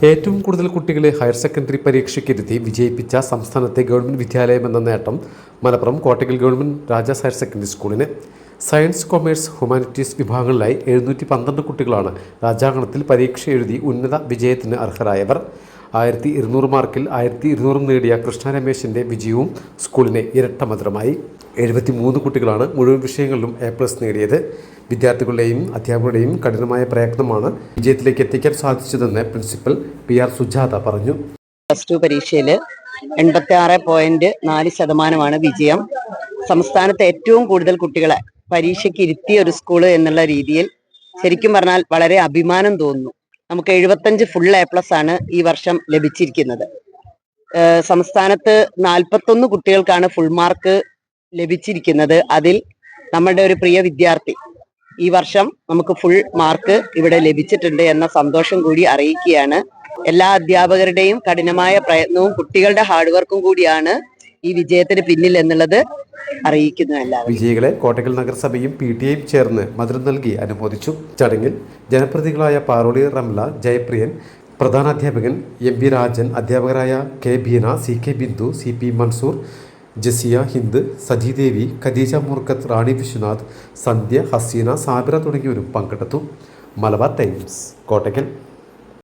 ഏറ്റവും കൂടുതൽ കുട്ടികളെ ഹയർ സെക്കൻഡറി പരീക്ഷയ്ക്കിരുത്തി വിജയിപ്പിച്ച സംസ്ഥാനത്തെ ഗവൺമെന്റ് വിദ്യാലയം എന്ന നേട്ടം Malappuram Kottakkal government Rajas higher secondary സ്കൂളിന് സയൻസ് കൊമേഴ്സ് ഹ്യൂമാനിറ്റീസ് വിഭാഗങ്ങളിലായി എഴുന്നൂറ്റി പന്ത്രണ്ട് കുട്ടികളാണ് രാജാങ്കണത്തിൽ പരീക്ഷ എഴുതി ഉന്നത വിജയത്തിന് അർഹരായവർ. ആയിരത്തി ഇരുന്നൂറ് മാർക്കിൽ ആയിരത്തി ഇരുന്നൂറും നേടിയ കൃഷ്ണ രമേശിന്റെ വിജയവും സ്കൂളിനെ ഇരട്ടമധുരമായി. എഴുപത്തി മൂന്ന് കുട്ടികളാണ് മുഴുവൻ വിഷയങ്ങളിലും എ പ്ലസ് നേടിയത്. വിദ്യാർത്ഥികളുടെയും അധ്യാപകരുടെയും കഠിനമായ പ്രയത്നമാണ് വിജയത്തിലേക്ക് എത്തിക്കാൻ സാധിച്ചതെന്ന് പ്രിൻസിപ്പൽ പി ആർ സുജാത പറഞ്ഞു. പ്ലസ് ടു പരീക്ഷയിൽ എൺപത്തി ആറ് പോയിന്റ് നാല് ശതമാനമാണ് വിജയം. സംസ്ഥാനത്തെ ഏറ്റവും കൂടുതൽ കുട്ടികളെ പരീക്ഷയ്ക്ക് ഇരുത്തിയ ഒരു സ്കൂൾ എന്നുള്ള രീതിയിൽ ശരിക്കും പറഞ്ഞാൽ വളരെ അഭിമാനം തോന്നുന്നു. നമുക്ക് എഴുപത്തഞ്ച് ഫുൾ എ പ്ലസ് ആണ് ഈ വർഷം ലഭിച്ചിരിക്കുന്നത്. സംസ്ഥാനത്ത് നാൽപ്പത്തൊന്ന് കുട്ടികൾക്കാണ് ഫുൾ മാർക്ക് ലഭിച്ചിരിക്കുന്നത്. അതിൽ നമ്മുടെ ഒരു പ്രിയ വിദ്യാർത്ഥി ഈ വർഷം നമുക്ക് ഫുൾ മാർക്ക് ഇവിടെ ലഭിച്ചിട്ടുണ്ട് എന്ന സന്തോഷം കൂടി അറിയിക്കുകയാണ്. എല്ലാ അധ്യാപകരുടെയും കഠിനമായ പ്രയത്നവും കുട്ടികളുടെ ഹാർഡ് വർക്കും കൂടിയാണ് ഈ വിജയത്തിന് പിന്നിൽ എന്നുള്ളത് അറിയിക്കുന്നു എല്ലാവരും. വിജയികളെ കോട്ടക്കൽ നഗരസഭയും പി ടി എയും ചേർന്ന് മധുരം നൽകി അനുമോദിച്ചു. ചടങ്ങിൽ ജനപ്രതികളായ പാറോളി റംല ജയപ്രിയൻ പ്രധാനാധ്യാപകൻ എം വി രാജൻ അധ്യാപകരായ K Beena C K Bindu C P Mansoor Jasiya Hind Sajidevi Khadeeja Murkkath Rani Viswanath Sandhya Haseena Sabira തുടങ്ങിയവരും പങ്കെടുത്തു. മലബാർ ടൈംസ് കോട്ടക്കൽ.